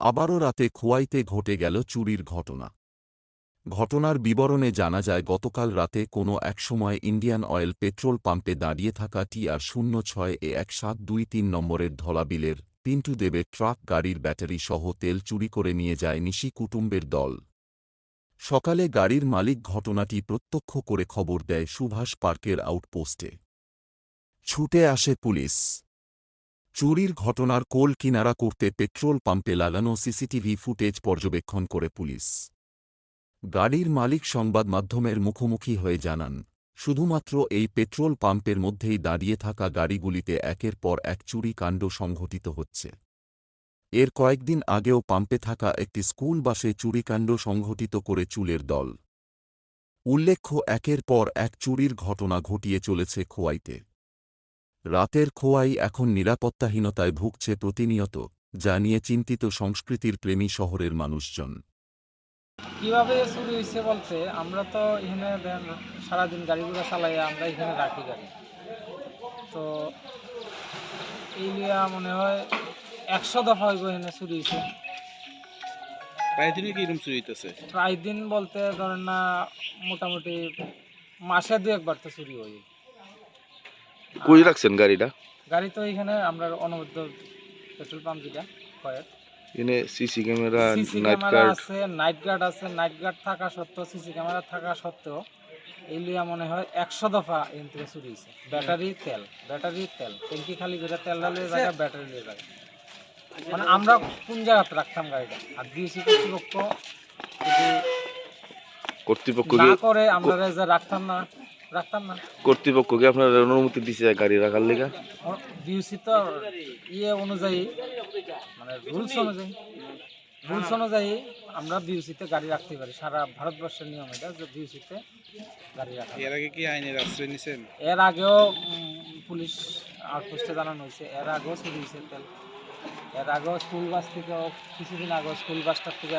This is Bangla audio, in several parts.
আবারও রাতে খোয়াইতে ঘটে গেল চুরির ঘটনা। ঘটনার বিবরণে জানা যায়, গতকাল রাতে কোনো একসময় ইন্ডিয়ান অয়েল পেট্রোল পাম্পে দাঁড়িয়ে থাকা টিআর শূন্য ছয় এ এক সাত দুই তিন নম্বরের ধলাবিলের পিন্টু দেবের ট্রাক গাড়ির ব্যাটারি সহ তেল চুরি করে নিয়ে যায় নিশি কুটুম্বের দল। সকালে গাড়ির মালিক ঘটনাটি প্রত্যক্ষ করে খবর দেয় সুভাষ পার্কের আউটপোস্টে। ছুটে আসে পুলিশ। চুরির ঘটনার কোল কিনারা করতে পেট্রোল পাম্পে লাগানো সিসিটিভি ফুটেজ পর্যবেক্ষণ করে পুলিশ। গাড়ির মালিক সংবাদ মাধ্যমের মুখোমুখি হয়ে জানান, শুধুমাত্র এই পেট্রোল পাম্পের মধ্যেই দাঁড়িয়ে থাকা গাড়িগুলিতে একের পর এক চুরি কাণ্ড সংঘটিত হচ্ছে। এর কয়েকদিন আগেও পাম্পে থাকা একটি স্কুল বাসে চুরিকাণ্ড সংঘটিত করে চুলের দল। উল্লেখ্য, একের পর এক চুরির ঘটনা ঘটিয়ে চলেছে খোয়াইতে। রাতের খোয়াই এখন নিরাপত্তাহীনতায় ভুগছে প্রতিনিয়ত যা নিয়ে চিন্তিত সংস্কৃতির প্রেমী শহরের মানুষজন। কীভাবে চুরি হয়েছে বলতে আমরা তো এখানে দেন সারাদিন গাড়িগুলো চালাই আমরা এখানে রাখি গাড়ি। তো এই লিয়া মনে হয় একশো দফা হইব এখানে চুরি হয়েছে। প্রায় দিনই কি এরকম চুরি হইতেছে? প্রায় দিন বলতে ধরেন না মোটামুটি মাসে দু একবার তো চুরি হই কই রাখছেন গাড়িটা? গাড়ি তো এখানে আমরা অনবদ্য পেট্রোল পাম্প যেটা কয়েক। এনে সিসি ক্যামেরা নাইট গার্ড আছে নাইট গার্ড আছে নাইট গার্ড থাকা সত্ত্বেও সিসি ক্যামেরা থাকা সত্ত্বেও এই লিয়া মনে হয় একশো দফা এখান থেকে চুরি হয়েছে ব্যাটারি তেল ব্যাটারি তেল। ট্যাঙ্কি খালি করে তেল ডালে জায়গা ব্যাটারি দিয়ে জায়গা মানে আমরা কোন জায়গাতে রাখতাম গাড়িটা? আর ডিসি কর্তৃপক্ষ যদি কর্তৃপক্ষ না করে আমরা যে রাখতাম না রাখতাম না। কর্তৃপক্ষ কি আপনার অনুমতি দিছে গাড়ি রাখার লেগা? ডিউসি তো ইয়ে অনুযায়ী মানে রুলস অনুযায়ী রুলস অনুযায়ী আমরা বিউসিতে গাড়ি রাখতে পারি। সারা ভারতবর্ষের নিয়ম এটা যে বিউসিতে গাড়ি রাখা এর আগে কি আইনের আশ্রয় নিছেন? এর আগেও পুলিশ আউটপোস্টে জানানো হয়েছে। এর আগেও চুরি হয়েছে তেল। এর আগেও স্কুল বাস থেকেও কিছুদিন আগেও স্কুল বাসটার থেকে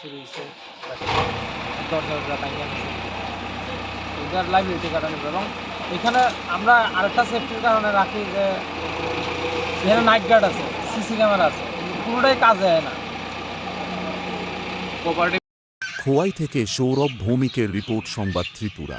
চুরি হয়েছে। দরজা দরজা ভাঙিয়ে এটার লাইবিলিটি এবং এখানে আমরা আরেকটা সেফটির কারণে রাখি যে এখানে নাইট গার্ড আছে সিসি ক্যামেরা আছে পুরোটাই কাজে হয় না। খোয়াই থেকে সৌরভ ভৌমিকের রিপোর্ট সংবাদ ত্রিপুরা।